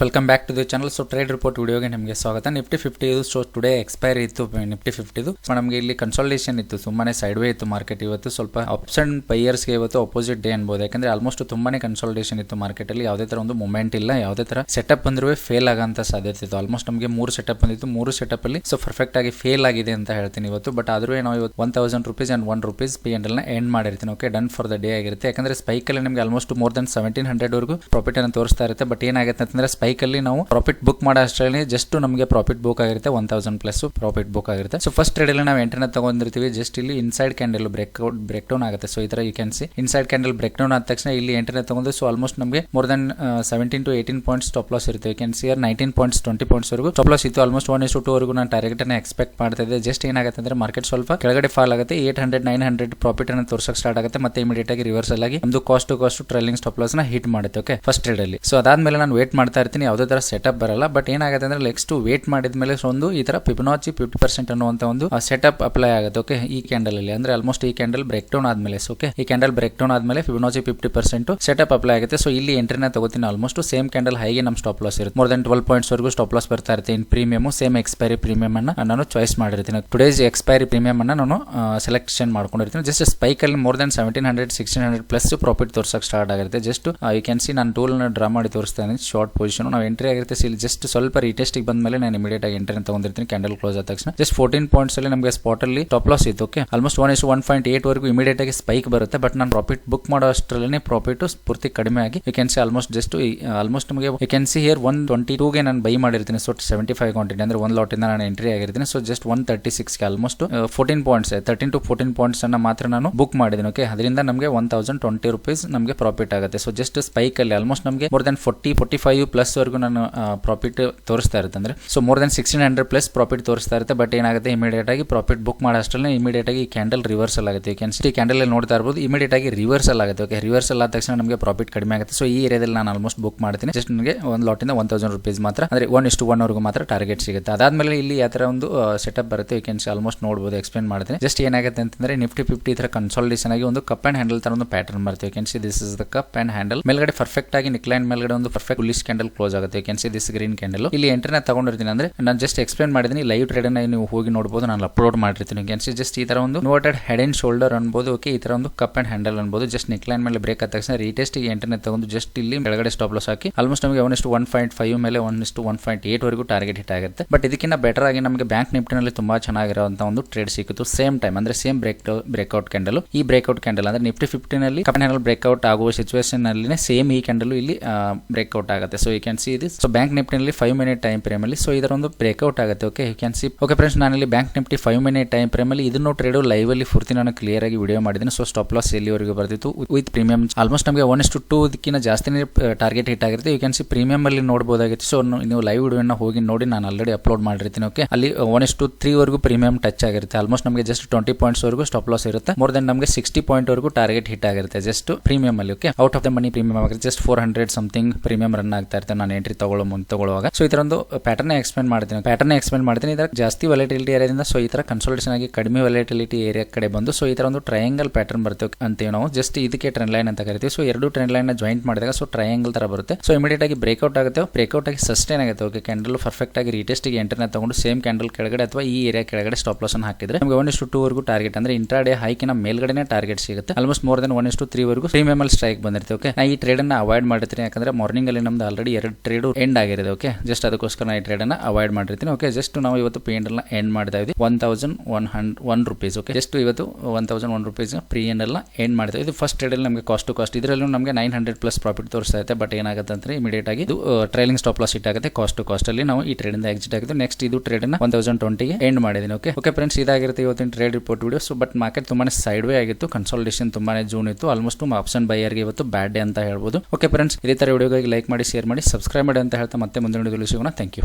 Welcome back to the channel so trade report ವಿಡಿಯೋಗೆ ನಿಮಗೆ ಸ್ವಾಗತ. ನಿಫ್ಟಿ ಫಿಫ್ಟಿ ಇದು ಸೊ ಟುಡೇ ಎಕ್ಸ್ಪೈರ್ ಇತ್ತು. ನಿಫ್ಟಿ ಫಿಫ್ಟಿದು ಸೊ ನಮಗೆ ಇಲ್ಲಿ ಕನ್ಸಲ್ಟೇಷನ್ ಇತ್ತು. ತುಂಬಾನೇ ಸೈಡ್ ವೇ ಇತ್ತು ಮಾರ್ಕೆಟ್ ಇವತ್ತು. ಸ್ವಲ್ಪ ಅಪ್ಸ್ ಅಂಡ್ ಇವತ್ತು ಅಪೋಸಿಟ್ ಡೇ ಅನ್ಬೋದು. ಯಾಕಂದ್ರೆ ಆಲ್ಮೋಸ್ಟ್ ತುಂಬಾನೇ ಕನ್ಸಲ್ಟೇಷನ್ ಇತ್ತು ಮಾರ್ಕೆಟ್ ಅಲ್ಲಿ. ಯಾವುದೇ ತರ ಒಂದು ಮೂಮೆಂಟ್ ಇಲ್ಲ. ಯಾವುದೇ ತರ ಸೆಟಪ್ ಬಂದರೂ ಫೇಲ್ ಆಗಂತ ಸಾಧ್ಯತೆ ಇತ್ತು. ಆಲ್ಮೋಸ್ಟ್ ನಮಗೆ ಮೂರು ಸೆಟಪ್ ಬಂದಿತ್ತು. ಮೂರು ಸೆಟಪ್ ಅಲ್ಲಿ ಸೊ ಪರ್ಫೆಕ್ಟ್ ಆಗಿ ಫೇಲ್ ಆಗಿದೆ ಅಂತ ಹೇಳ್ತೀನಿ ಇವತ್ತು. ಬಟ್ ಆದ್ರೂ ನಾವು ಇವತ್ತು one thousand rupees and one rupees P ಎಲ್ನ end ಮಾಡಿರ್ತೀನಿ. Okay done for the day ಆಗಿರುತ್ತೆ. ಯಾಕಂದ್ರೆ ಸ್ಪೈಕ್ ಅಲ್ಲಿ ನಿಮಗೆ almost more than seventeen hundred ವರೆಗೂ ಪ್ರಾಫಿಟ್ ಅನ್ನು ತೋರಿಸ್ತಾ ಇರುತ್ತೆ. ಬಟ್ ಏನಾಗುತ್ತೆ ಅಂತಂದ್ರೆ ಅಲ್ಲಿ ನಾವು ಪ್ರಾಫಿಟ್ ಬುಕ್ ಮಾಡೋ ಅಷ್ಟರಲ್ಲಿ ಜಸ್ಟ್ ನಮಗೆ ಪ್ರಾಫಿಟ್ ಬುಕ್ ಆಗಿರುತ್ತೆ one thousand plus profit book ಆಗಿರುತ್ತೆ. ಸೊ ಫಸ್ಟ್ ಟ್ರೇಡ್ ಅಲ್ಲಿ ನಾವು ಎಂಟ್ರನ್ನ ತಗೊಂಡಿರ್ತೀವಿ ಜಸ್ಟ್ ಇಲ್ಲಿ inside candle break break down ಆಗುತ್ತೆ. ಸೊ ಈ ತರ you can see inside candle break down ಆದ ತಕ್ಷಣ ಇಲ್ಲಿ ಎಂಟ್ರನ್ನ ತಗೊಂಡು ಸೊ ಆಲ್ಮೋಸ್ಟ್ ನಮಗೆ more than seventeen to eighteen points top loss ಇರುತ್ತೆ. You can see or nineteen points twenty points ವರೆಗೂ ಟಾಪ್ ಲಾಸ್ ಇತ್ತು. ಆಲ್ಮೋಸ್ಟ್ ಒನ್ ಇಸ್ ಟು ವರೆಗೂ ನಾನು ಟಾರ್ಗೆಟ್ ಅನ್ನ ಎಕ್ಸ್ಪೆಕ್ಟ್ ಮಾಡ್ತಾ ಇದ್ದೆ. ಜಸ್ಟ್ ಏನಾಗುತ್ತೆ ಅಂದ್ರೆ ಮಾರ್ಕೆಟ್ ಸ್ವಲ್ಪ ಕೆಳಗಡೆ ಫಾಲ್ ಆಗುತ್ತೆ. Eight hundred nine hundred profit ಅನ್ನ ತೋರ್ಸಕ್ ಸ್ಟಾರ್ಟ್ ಆಗುತ್ತೆ. ಮತ್ತೆ ಇಮಿಡಿಯೇಟ್ ಆಗಿ ರಿವರ್ಸಲ್ ಆಗಿ ಒಂದು cost to cost trailing stop ಲಾಸ್ನ hit ಮಾಡುತ್ತೆ ಓಕೆ ಫಸ್ಟ್ ಟ್ರೇಡ್ ಅಲ್ಲಿ. ಸೊ ಅದಾದ್ಮೇಲೆ ನಾನು ವೇಟ್ ಮಾಡ್ತಾ ಇರ್ತೀನಿ. ಯಾವುದೇ ಥರ ಸೆಟಪ್ ಬರಲ್ಲ. ಬಟ್ ಏನಾಗುತ್ತೆ ಅಂದ್ರೆ ನೆಕ್ಸ್ಟ್ ವೇಟ್ ಮಾಡಿದ್ಮೇಲೆ ಮೇಲೆ ಒಂದು ಈ ತರ ಪಿಪನಾಚಿ ಫಿಫ್ಟಿ ಪರ್ಸೆಂಟ್ ಅನ್ನುವಂಥ ಒಂದು ಸೆಟಪ್ ಅಪ್ಲೈ ಆಗುತ್ತೆ ಓಕೆ ಈ ಕ್ಯಾಂಡಲ್ ಅಲ್ಲಿ. ಅಂದ್ರೆ ಆಲ್ಮೋಸ್ಟ್ ಈ ಕ್ಯಾಂಡಲ್ ಬ್ರೇಕ್ ಡೌನ್ ಆದಮೇಲೆ ಓಕೆ ಈ ಕ್ಯಾಂಡಲ್ ಬ್ರೇಕ್ ಡೌನ್ ಆದಮೇಲೆ Fibonacci fifty percent setup apply ಆಗುತ್ತೆ. ಸೊ ಇಲ್ಲಿ ಎಂಟ್ರಿನ ತಗೋತೀನಿ. ಆಲ್ಮೋಸ್ಟ್ ಸೇಮ್ ಕ್ಯಾಂಡಲ್ ಹೈಗೆ ನಮ್ಮ ಸ್ಟಾಪ್ ಲಾಸ್ ಇರುತ್ತೆ. ಮೋರ್ ದನ್ ಟ್ವೆಲ್ ಪಾಯಿಂಟ್ಸ್ ವರೆಗೂ ಸ್ಟಾಪ್ ಲಾಸ್ ಬರ್ತಾ ಇರುತ್ತೆ. In premium same expiry premium ಅನ್ನ ನಾನು ಚಾಯ್ಸ್ ಮಾಡಿರ್ತೀನಿ. ಟುಡೇಸ್ ಎಕ್ಸ್ಪೈರಿ ಪ್ರೀಮಿಯಂ ಅನ್ನ ನಾನು ಸೆಲೆಕ್ಷನ್ ಮಾಡ್ಕೊಂಡಿರ್ತೀನಿ. ಜಸ್ಟ್ ಸ್ಪೈಕ್ ಅಲ್ಲಿ more than seventeen hundred sixteen hundred plus profit ತೋರ್ಸಕ್ start ಆಗಿರುತ್ತೆ ಜಸ್ಟ್ ಯು ಕ್ಯಾನ್ ಸಿ ನಾನು ಟೂಲ್ ಡ್ರಾ ಮಾಡಿ ತೋರಿಸ್ತಾ ಇದ್ದೀನಿ. ಶಾರ್ಟ್ ಪೊಸಿಷನ್ ನಾವು ಎಂಟ್ರಿ ಆಗಿರುತ್ತೆ. ಇಲ್ಲಿ ಜಸ್ಟ್ ಸ್ವಲ್ಪ ರೀಟೆಸ್ಟಿಗೆ ಬಂದ ಮೇಲೆ ನಾನು ಇಮಿಡಿಯೇಟ್ ಆಗಿ ಎಂಟ್ರಿ ತಗೊಂಡಿರ್ತೀನಿ. ಕ್ಯಾಂಡಲ್ ಕ್ಲೋಸ್ ಆದ ತಕ್ಷಣ. ಜಸ್ಟ್ ಫೋರ್ಟೀನ್ ಪಾಯಿಂಟ್ಸ್ ಅಲ್ಲಿ ನಮಗೆ ಸ್ಪಾಟ್ ಅಲ್ಲಿ ಟಾಪ್ ಲಾಸ್ ಇತ್ತು okay almost one is one point eight ವರೆಗೂ ಇಮಿಡಿಯೇಟ್ ಆಗಿ ಸ್ಪೈಕ್ ಬರುತ್ತೆ. ಬಟ್ ನಾನು ಪ್ರಾಫಿಟ್ ಬುಕ್ ಮಾಡೋ ಅಷ್ಟರಲ್ಲೇ ಪ್ರಾಫಿಟ್ ಪೂರ್ತಿ ಕಡಿಮೆ ಆಗಿ you can see almost just almost ನಮಗೆ you can see here one twenty ಟೂಗೆ ನಾನು ಬೈ ಮಾಡಿರ್ತೀನಿ. ಸೊ ಸೆವೆಂಟಿ ಫೈವ್ ಕ್ವಾಂಟಿಟಿ ಅಂದ್ರೆ ಒಂದು ಲಾಟಿಂದ ನಾನು ಎಂಟ್ರಿ ಆಗಿರ್ತೀನಿ. So just one thirty ಸಿಕ್ಸ್ಗೆ almost fourteen points thirteen to fourteen points ಅನ್ನ ಮಾತ್ರ ನಾನು ಬುಕ್ ಮಾಡಿದ್ದೀನಿ ಓಕೆ ಅದರಿಂದ ನಮಗೆ ಒನ್ ತೌಸಂಡ್ ಟ್ವೆಂಟಿ ರುಪೀಸ್ ನಮಗೆ ಪ್ರಾಫಿಟ್ ಆಗುತ್ತೆ. ಸೊ ಜಸ್ಟ್ ಸ್ಪೈಕ್ ಅಲ್ಲಿ ಆಲ್ಮೋಸ್ಟ್ ನಮಗೆ more than forty forty five plus ವರೆಗೂ ನಾನು ಪ್ರಾಫಿಟ್ ತೋರಿಸ್ತಾ ಇರುತ್ತೆ ಅಂದ್ರೆ so more than sixteen hundred plus profit ತೋರಿಸ್ತಾ ಇರುತ್ತೆ ಬಟ್ ಏನಾಗುತ್ತೆ ಇಮಿಡಿಯೇಟ್ ಆಗಿ ಪ್ರಾಫಿಟ್ ಬುಕ್ ಮಾಡೋ ಅಷ್ಟರಲ್ಲಿ ಇಮಿಡಿಯೇಟ್ ಆಗಿ ಕ್ಯಾಂಡಲ್ ರಿವರ್ಸಲ್ ಆಗುತ್ತೆ. ಯು ಕ್ಯಾನ್ ಸ್ಟಿ ಕ್ಯಾಂಡಲ್ ಅಲ್ಲಿ ನೋಡ್ತಾ ಇರ್ಬೋದು ಇಮಿಡಿಯೇಟ್ ಆಗಿ ರಿವರ್ಸಲ್ ಆಗುತ್ತೆ. ಓಕೆ ರಿವರ್ಸಲ್ ಆದ ತಕ್ಷಣ ನಮಗೆ ಪ್ರಾಫಿಟ್ ಕಡಿಮೆ ಆಗುತ್ತೆ. ಸೊ ಈ ಏರಿಯಾದಲ್ಲಿ ನಾನು ಆಲ್ಮೋಸ್ಟ್ ಬುಕ್ ಮಾಡ್ತೀನಿ. ಜಸ್ಟ್ ನನಗೆ ಒಂದು ಲಾಟಿಂದ ಒನ್ ತೌಸಂಡ್ ರುಪೀಸ್ ಮಾತ್ರ, ಅಂದ್ರೆ ಒನ್ ಇಷ್ಟು ಒನ್ ಅವರ್ಗೂ ಮಾತ್ರ ಟಾರ್ಗೆಟ್ ಸಿಗುತ್ತೆ. ಅದಾದ್ಮೇಲೆ ಇಲ್ಲಿ ಯಾವ ಥರ ಒಂದು ಸೆಟಪ್ ಬರುತ್ತೆ ಯು ಕ್ಯಾನ್ ಆಲ್ಮೋಸ್ಟ್ ನೋಡ್ಬೋದು ಎಕ್ಸ್ಪ್ಲೇನ್ ಮಾಡ್ತೀನಿ. ಜಸ್ಟ್ ಏನಾಗುತ್ತೆ ಅಂತಂದ್ರೆ ನಿಫ್ಟಿ ಫಿಫ್ಟಿ ಥರ ಕನ್ಸಾಲಿಡೇಷನ್ ಆಗಿ ಒಂದು ಕಪ್ ಅಂಡ್ ಹ್ಯಾಂಡಲ್ ತರ ಒಂದು ಪ್ಯಾಟರ್ನ್ ಬರುತ್ತೆ. You can see this is the cup and handle ಮೇಲ್ಗಡೆ ಪರ್ಫೆಕ್ಟ್ ಆಗಿ ನಿಕ್ಲೈನ್ ಮೇಲ್ಗಡೆ ಒಂದು ಪರ್ಫೆಕ್ಟ್ ಕ್ಯಾಂಡಲ್ ಆಗುತ್ತೆ. You can see this green candle ಇಲ್ಲಿ ಎಂಟ್ರಿನ ತಗೊಂಡಿರ್ತೀನಿ ಅಂದ್ರೆ ನಾನು ಜಸ್ಟ್ ಎಕ್ಸ್ಪ್ಲೇನ್ ಮಾಡಿದೀನಿ. ಲೈವ್ ಟ್ರೇಡ್ ಅನ್ನ ನೀವು ಹೋಗಿ ನೋಡಬಹುದು ನಾನು ಅಪ್ಲೋಡ್ ಮಾಡಿರ್ತೀನಿ. ಕ್ಯಾನ್ ಸಿ ಜಸ್ಟ್ ಈ ತರ ಒಂದು ನೋಟೆಡ್ ಹೆಡ್ ಅಂಡ್ ಶೋಲ್ಡರ್ ಅನ್ಬೋದು. ಓಕೆ ಈ ತರ ಒಂದು ಕಪ್ ಅಂಡ್ ಹ್ಯಾಂಡಲ್ ಅನ್ಬೋದು. ಜಸ್ಟ್ ನೆಕ್ಲೈನ್ ಮೇಲೆ ಬ್ರೇಕ್ ಆದ ತಕ್ಷಣ ರೀಟೆಸ್ಟ್ ಎಂಟ್ರಿನ ತಗೊಂಡು ಜಸ್ಟ್ ಇಲ್ಲಿ ಕೆಳಗಡೆ ಸ್ಟಾಪ್ ಲಾಸ್ ಹಾಕಿ ಆಲ್ಮೋಸ್ಟ್ ನಮಗೆ ಒನ್ಷ್ಟು ಒನ್ ಪಾಯಿಂಟ್ ಫೈವ್ ಮೇಲೆ ಒನ್ಷ್ಟು ಒನ್ ಪಾಯಿಂಟ್ ಏಟ್ ವರೆಗೂ ಟಾರ್ಗೆಟ್ ಹಿಟ್ ಆಗುತ್ತೆ. ಬಟ್ ಇದಕ್ಕಿಂತ ಬೆಟರ್ ಆಗಿ ನಮಗೆ ಬ್ಯಾಂಕ್ ನಿಫ್ಟಿನಲ್ಲಿ ತುಂಬಾ ಚೆನ್ನಾಗಿರುವಂತ ಒಂದು ಟ್ರೇಡ್ ಸಿಕ್ಕಿತು. ಸೇಮ್ ಟೈಮ್ ಅಂದ್ರೆ ಸೇಮ್ ಬ್ರೇಕ್ ಬ್ರೇಕ್ಔಟ್ ಕ್ಯಾಂಡಲ್ ಈ ಬ್ರೇಕ್ಔಟ್ ಕ್ಯಾಂಡಲ್ ಅಂದ್ರೆ ನಿಫ್ಟಿ ಫಿಫ್ಟಿನಲ್ಲಿ ಕಪ್ ಹ್ಯಾಂಡಲ್ ಬ್ರೇಕ್ಔಟ್ ಆಗುವ ಸಿಚುವೇಶನ್ ಅಲ್ಲಿ ಸೇಮ್ ಈ ಕ್ಯಾಂಡಲ್ ಇಲ್ಲಿ ಬ್ರೇಕ್ಔಟ್ ಆಗುತ್ತೆ. So you can see this so bank ನಿಫ್ಟಿನಲ್ಲಿ five minute time frame ಅಲ್ಲಿ ಸೊ ಇದರ ಒಂದು ಬ್ರೇಕ್ಔಟ್ ಆಗುತ್ತೆ. Okay you can see okay friends ನಾನಲ್ಲಿ bank Nifty five minute time frame ಅಲ್ಲಿ ಇದನ್ನು ಟ್ರೇಡ್ ಲೈವ್ ಅಲ್ಲಿ ಪೂರ್ತಿ ನಾನು ಕ್ಲಿಯರ್ ಆಗಿ ವಿಡಿಯೋ ಮಾಡಿದ್ದೀನಿ. ಸೊ ಸ್ಟಾಪ್ ಲಾಸ್ ಎಲ್ಲಿವರೆಗೂ ಬರ್ತಿತ್ತು? ವಿತ್ ಪ್ರೀಮಿಯಂ ಆಲ್ಮೋಸ್ಟ್ ನಮಗೆ ಒನ್ ಇಷ್ಟು ಟೂ ದಿಕ್ಕಿನ ಜಾಸ್ತಿನೇ ಟಾರ್ಗೆಟ್ ಹಿಟ್ ಆಗಿರುತ್ತೆ. ಯು ಕ್ಯಾನ್ ಸಿ ಪ್ರೀಮಿಯಂ ಅಲ್ಲಿ ನೋಡಬಹುದಾಗಿತ್ತು ಸೊ ನೀವು ಲೈವ್ ವಿಡಿಯೋನ ಹೋಗಿ ನೋಡಿ ನಾನು ಆಲ್ರೆಡಿ ಅಪ್ಲೋಡ್ ಮಾಡಿರ್ತೀನಿ ಓಕೆ ಅಲ್ಲಿ ಒನ್ ಇಷ್ಟು ತ್ರೀ ವರೆಗೂ ಪ್ರೀಮಿಯಂ ಟಚ್ ಆಗಿರುತ್ತೆ. ಆಲ್ಮೋಸ್ಟ್ ನಮಗೆ ಜಸ್ಟ್ ಟ್ವೆಂಟಿ ಪಾಯಿಂಟ್ಸ್ ವರೆಗೂ ಸ್ಟಾಪ್ ಲಾಸ್ ಇರುತ್ತೆ. ಮೋರ್ ದೆನ್ ನಮಗೆ ಸಿಕ್ಸ್ಟಿ ಪಾಯಿಂಟ್ ವರೆಗೂ ಟಾರ್ಗೆಟ್ ಹಿಟ್ ಆಗಿರುತ್ತೆ ಜಸ್ಟ್ ಪ್ರೀಮಿಯಂ ಅಲ್ಲಿ okay out of the money premium ಆಗಿರುತ್ತೆ. Just four hundred something premium run ಆಗ್ತಾ ಇರುತ್ತೆ. ನಾನು ಎಂಟ್ರಿ ತಗೊಳ್ಳೋ ಮುಂದೆ ತಗೊಳ್ಳುವಾಗ. ಸೊ ತರ ಒಂದು ಪ್ಯಾಟರ್ನ್ ಎಕ್ಸ್ಪ್ಲೇನ್ ಮಾಡ್ತೀನಿ. ಪ್ಯಾಟರ್ನ್ ಎಕ್ಸ್ಪ್ಲೇನ್ ಮಾಡ್ತೀನಿ. ಇದರ ಜಾಸ್ತಿ ವ್ಯಾಲಿಟಿಲಿಟಿ ಏರಿಯಾದಿಂದ ಸೊ ಈ ತರ ಕನ್ಸಲ್ಟೇಷನ್ ಆಗಿ ಕಡಿಮೆ ವ್ಯಾಲಿಟಿಲಿಟಿ ಏರಿಯಾ ಕಡೆ ಬಂದು ಸೊ ಈ ತರ ಒಂದು ಟ್ರಯಾಂಗಲ್ ಪ್ಯಾಟರ್ನ್ ಬರುತ್ತೆ ಅಂತೀವಿ ನಾವು. ಜಸ್ಟ್ ಇದಕ್ಕೆ ಟ್ರೆಂಡ್ ಲೈನ್ ಅಂತ ಕರಿತೀವಿ. ಸೊ ಎರಡು ಟ್ರೆಂಡ್ ಲೈನ್ ಜಾಯಿಂಟ್ ಮಾಡಿದಾಗ ಸೊ ಟ್ರಯಾಂಗಲ್ ತರ ಬರುತ್ತೆ. ಸೊ ಇಮಿಡಿಯೇಟ್ ಆಗಿ ಬ್ರೇಕ್ಔಟ್ ಆಗುತ್ತೆ. ಬ್ರೇಕ್ಔಟ್ ಆಗಿ ಸಸ್ಟೈನ್ ಆಗುತ್ತೆ. ಓಕೆ ಕ್ಯಾಂಡಲ್ ಪರ್ಫೆಕ್ಟ್ ಆಗಿ ರೀಟೆಸ್ಟ್ಗೆ ಎಂಟರ್ನ ತಗೊಂಡು ಸೇಮ್ ಕ್ಯಾಂಡಲ್ ಕೆಳಗಡೆ ಅಥವಾ ಈ ಏರಿಯಾ ಕೆಳಗಡೆ ಸ್ಟಾಪ್ ಲಾಸ್ ಅನ್ನು ಹಾಕಿದ್ರೆ, ನಮಗೆ ಒನ್ ಇಷ್ಟು ಟೂ ವರೆಗೂ ಟಾರ್ಗೆಟ್ ಅಂದ್ರೆ ಇಂಟ್ರಾಡೇ ಹೈಕಿನ ಮೇಲ್ಗಡೆ ಟಾರ್ಗೆಟ್ ಸಿಗುತ್ತೆ. ಆಲ್ಮೋಸ್ಟ್ ಮೋರ್ ದನ್ ಒನ್ ಇಷ್ಟು ತ್ರೀ ವರೆಗೂ ಪ್ರೀಮಿಯಂ ಎಲ್ ಸ್ಟ್ರೈಕ್ ಬಂದಿರುತ್ತೆ. ಓಕೆ ನಾ ಈ ಟ್ರೇಡ್ ಅನ್ನ ಅವಾಯ್ಡ್ ಮಾಡಿರ್ತೀನಿ. ಯಾಕಂದ್ರೆ ಮಾರ್ನಿಂಗ್ ಅಲ್ಲಿ ನಮ್ದು ಆಲ್ರೆಡಿ ಟ್ರೇಡ್ ಎಂಡ್ ಆಗಿರುತ್ತೆ ಓಕೆ ಜಸ್ಟ್ ಅದಕ್ಕೋಸ್ಕರ ನಾನು ಈ ಟ್ರೇಡ್ ಅನ್ನ ಅವಾಯ್ಡ್ ಮಾಡಿರ್ತೀನಿ ಓಕೆ ಜಸ್ಟ್ ನಾವು ಇವತ್ತು ಪಿ ಎಂಡ್ ಎಂಡ್ ಮಾಡ್ತಾ ಇದ್ದೀವಿ one thousand one hundred one rupees okay just ಇವತ್ತು one thousand one rupees pre end ಎಲ್ಲ ಎಂಡ್ ಮಾಡ್ತಾ ಇದು ಫಸ್ಟ್ ಟ್ರೇಡ್ ಅಲ್ಲಿ ನಮಗೆ ಕಾಸ್ಟ್ ಟು ಕಾಸ್ಟ್ ಇದರಲ್ಲೂ ನಮಗೆ ನೈನ್ ಹಂಡ್ರೆಡ್ ಪ್ಲಸ್ ಪ್ರಾಫಿಟ್ ತೋರಿಸ್ತಾ ಇದೆ ಬಟ್ ಏನಾಗುತ್ತೆ ಅಂದ್ರೆ ಇಮಿಡಿಯೇಟ್ ಆಗಿ ಇದು ಟ್ರೈಲಿಂಗ್ ಸ್ಟಾಪ್ ಲಾಸ್ ಇಟ್ ಆಗುತ್ತೆ. ಕಾಸ್ಟ್ ಟು ಕಾಸ್ಟ್ ಅಲ್ಲಿ ನಾವು ಈ ಟ್ರೇಡ್ ಇಂದ ಎಕ್ಸಿಟ್ ಆಗಿದ್ದು ನೆಕ್ಸ್ಟ್ ಇದು ಟ್ರೇಡ್ ಅನ್ನ ಒನ್ ತೌಸಂಡ್ ಟ್ವೆಂಟಿಗೆ ಎಂಡ್ ಮಾಡಿದ್ದೀನಿ ಓಕೆ ಓಕೆ ಫ್ರೆಂಡ್ಸ್ ಇದಾಗಿರುತ್ತೆ ಇವತ್ತಿನ trade report video so but market ತುಂಬಾನೇ ಸೈಡ್ ವೇ ಆಗಿತ್ತು. ಕನ್ಸಲ್ಟೇಷನ್ ತುಂಬಾನೇ ಜೂನ್ ಇತ್ತು. ಆಲ್ಮೋಸ್ಟ್ ಆಪ್ಷನ್ ಬೈಯರ್ಗೆ ಇವತ್ತು ಬ್ಯಾಡ್ ಡೇ ಅಂತ ಹೇಳ್ಬೋದು. ಓಕೆ ಫ್ರೆಂಡ್ಸ್ ಇದೇ ತರ ವಿಡಿಯೋಗಾಗಿ ಲೈಕ್ ಮಾಡಿ ಶೇರ್ ಮಾಡಿ ಸಬ್ಸ್ಕ್ರೈಬ್ ಮಾಡಿ ಅಂತ ಹೇಳ್ತಾ ಮತ್ತೆ ಮುಂದಿನ ವಿಡಿಯೋದಲ್ಲಿ ಸಿಗೋಣ. Thank you